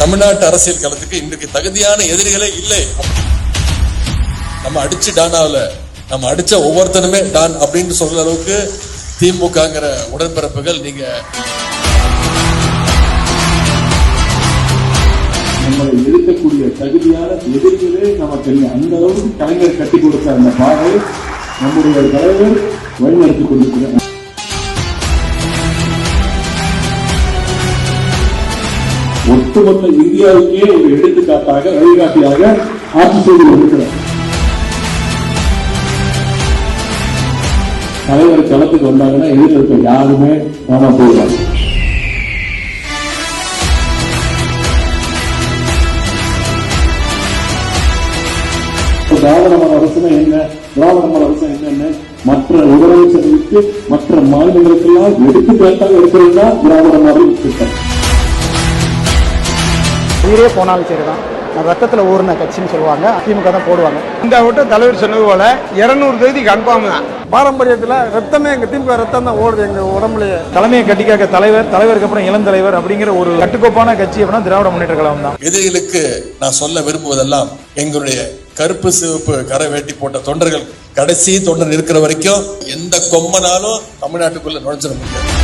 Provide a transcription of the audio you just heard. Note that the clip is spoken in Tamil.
தமிழ்நாட்டு அரசியல் களத்துக்கு இன்றைக்கு தகுதியான எதிரிகளே இல்லை. நம்ம அடிச்சு டானாவில் நம்ம அடிச்ச ஒவ்வொருத்தனுமே டான் அப்படின்னு சொல்ற அளவுக்கு திமுகங்கிற உடன்பிறப்புகள் நீங்க நம்மளை எதிர்க்கக்கூடிய தகுதியான எதிரிகளே நமக்கு இல்லை அந்த அளவுக்கு கலைஞர் கட்டி கொடுத்த அந்த பாதை நம்முடைய தலைவர் வழிநடத்தி கொண்டிருக்கிறார். ஒட்டுமொத்த இந்தியாவுக்கே ஒரு எடுத்துக்காட்டாக வழிகாட்டியாக ஆட்சி செய்து கொண்டிருக்கிறார். தலைவர் களத்துக்கு வந்தாங்கன்னா எதிர்க்க யாருமே காண போகிறார் திராவிட மன அரசுனா என்ன? திராவிட மன அரசு என்னன்னு மற்ற முதலமைச்சர்களுக்கு மற்ற மாநிலங்களுக்கெல்லாம் எடுத்துக்காட்டாக இருக்கிறது தான் திராவிட மாதிரி திட்டம். உயிரே போனாலும் சரிதான் ரத்தத்தில் ஊறின கட்சின்னு சொல்லுவாங்க. திமுக தான் போடுவாங்க. இந்த விட்டு தலைவர் சொன்னது போல இருநூறு தேதி கன்ஃபார்ம் தான். பாரம்பரியத்தில் ரத்தமே எங்கள் திமுக ரத்தம் தான் ஓடுது எங்கள் உடம்புலயே. தலைமையை கட்டிக்காக்க தலைவர் தலைவருக்கு அப்புறம் இளம் தலைவர் அப்படிங்கிற ஒரு கட்டுக்கோப்பான கட்சி அப்படின்னா திராவிட முன்னேற்ற கழகம் தான். எதிரிகளுக்கு நான் சொல்ல விரும்புவதெல்லாம் எங்களுடைய கருப்பு சிவப்பு கரை வேட்டி போட்ட தொண்டர்கள் கடைசி தொண்டர் இருக்கிற வரைக்கும் எந்த கொம்பனாலும் தமிழ்நாட்டுக்குள்ள நுழைஞ்சிட முடியாது.